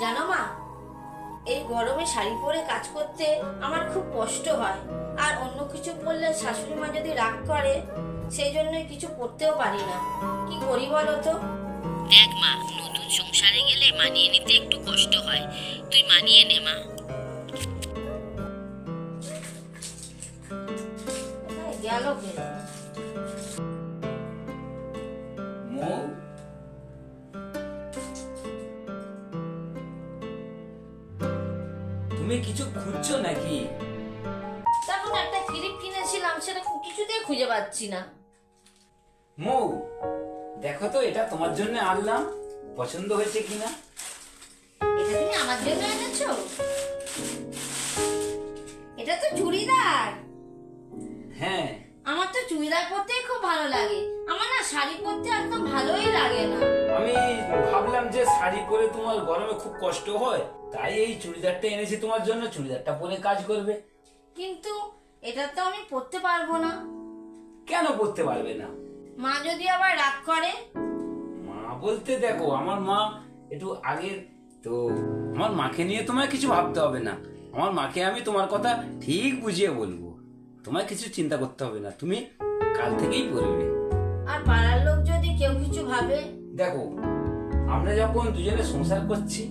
জানো মা এই গরমে শাড়ি পরে কাজ করতে আমার খুব কষ্ট হয়। আর অন্য কিছু পরলে শাশুড়ি মা যদি রাগ করে সেই জন্যই কিছু পরতেও পারি না। কি করি বলো তো? দেখ মা নতুন সংসারে গেলে মানিয়ে নিতে একটু কষ্ট হয়। তুই মানিয়ে নে মা। গেল কে? তুমি কিছু খুঁজছো নাকি? তারপর একটা ক্লিপ কিনেছিলাম সেটা কিছুতেই খুঁজে পাচ্ছি না। মৌ দেখো তো এটা তোমার জন্য আনলাম। পছন্দ হয়েছে কিনা? এটা তুমি আমার জন্য এনেছো? এটা তো চুড়িদার। হ্যাঁ চুড়িদার পরতেই খুব ভালো লাগে। আমার না শাড়ি পরতে একদম ভালোই লাগে না। আমি ভাবলাম যে শাড়ি পরে তোমার গরমে খুব কষ্ট হয় তাই এই চুড়িদারটা এনেছি তোমার জন্য চুড়িদারটা পরে কাজ করবে। কিন্তু এটা তো আমি পরতে পারব না। কেন পরতে পারবে না? মা যদি আবার রাগ করে? মা বলতে দেখো আমার মা একটু আগের তো আমার মাকে নিয়ে তোমায় কিছু ভাবতে হবে না। আমার মাকে আমি তোমার কথা ঠিক বুঝিয়ে বলব। তোমায় কিছু চিন্তা করতে হবে না। তুমি কাল থেকেই পড়বে। আর পাড়ার লোক যদি কেউ কিছু ভাবে? দেখো আমরা যখন দুজনে সংসার করছি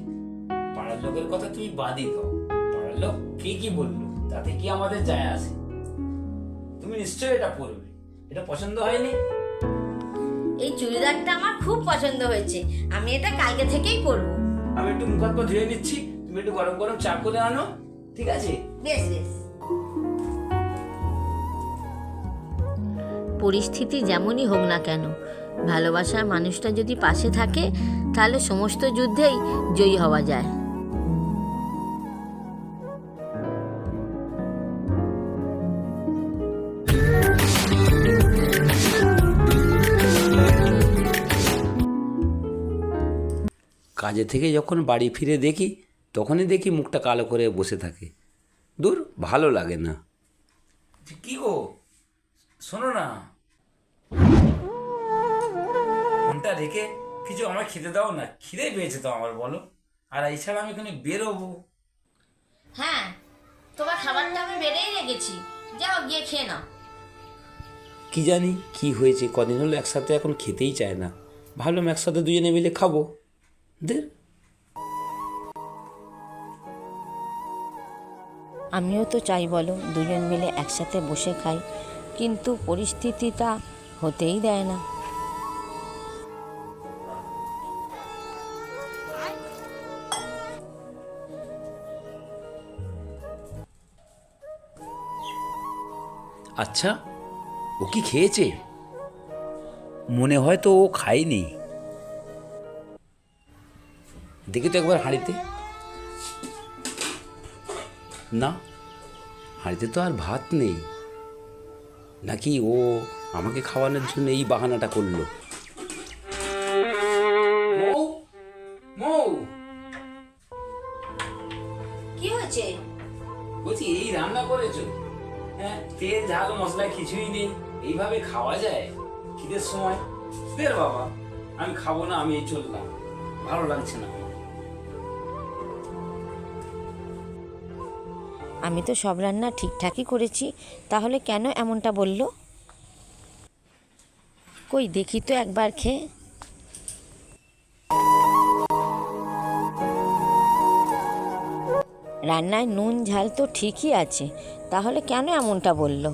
পাড়ার লোকের কথা তুমি বাদই দাও। পাড়ার লোক কে কি বলল তাতে কি আমাদের যায় আসে? তুমি নিশ্চয়ই এটা পড়বে। এটা পছন্দ হয়নি? এই চুড়িদারটা আমার খুব পছন্দ হয়েছে। আমি এটা কালকে থেকেই পরবো। আমি একটু মুখ হাত পা ধুয়ে নিচ্ছি। তুমি একটু গরম গরম চা করে আনো। ঠিক আছে? বেশ বেশ পরিস্থিতি যেমনই হোক না কেন ভালোবাসার মানুষটা যদি পাশে থাকে তাহলে সমস্ত যুদ্ধেই জয়ী হওয়া যায়। কাজে থেকে যখন বাড়ি ফিরে দেখি তখনই দেখি মুখটা কালো করে বসে থাকে। দূর ভালো লাগে না। কি গো? শোনো না। ফোনটা রেখে কিছু আমার খেতে দাও না খিদে পেয়েছে তো আমার বলো। আর এছাড়া আমি এখানে বেরোবো। হ্যাঁ তোমার খাবারটা আমি বেড়েই রেখেছি। যাও গিয়ে খেয়ে নাও। কি জানি কি হয়েছে কদিন হলো একসাথে এখন খেতেই চায় না। ভাবলাম একসাথে দুজনে মিলে খাব। দের। আমিও তো চাই বলো দুজন মিলে একসাথে বসে খাই। কিন্তু পরিস্থিতিটা হতেই দেয় না। আচ্ছা ও কি খেয়েছে? মনে হয় তো ও খায়নি। দেখি তো একবার হাঁড়িতে। না, হাঁড়িতে তো আর ভাত নেই। নাকি ও আমাকে খাওয়ানোর জন্য এই বাহানাটা করল? মৌ মৌ। কি হয়েছে? বলছি এই রান্না করেছ? হ্যাঁ তেল ঝাল মশলা কিছুই নেই। এইভাবে খাওয়া যায় খিদের সময়? বের বাবা আমি খাব না আমি এই চললাম। ভালো লাগছে না। আমি তো সব রান্না ঠিকঠাকই করেছি, তাহলে কেন এমনটা বলল? কই, দেখি তো একবার খেয়ে। রান্নায় নুন, ঝাল তো ঠিকই আছে, তাহলে কেন এমনটা বলল?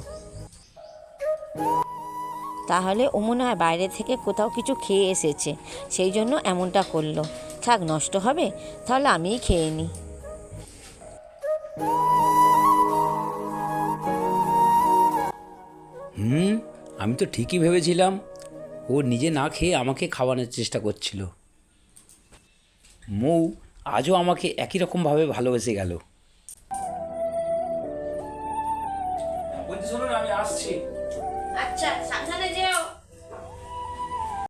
তাহলে ও মনে হয় বাইরে থেকে কোথাও কিছু খেয়ে এসেছে, সেই জন্য এমনটা করল। থাক, নষ্ট হবে, তাহলে আমিই খেয়ে নিই। হুম আমি তো ঠিকই ভেবেছিলাম। ও নিজে না খেয়ে আমাকে খাওয়ানোর চেষ্টা করছিল। মৌ আজও আমাকে একই রকমভাবে ভালোবেসে গেল। আসছি। আচ্ছা সাবধানে যেও।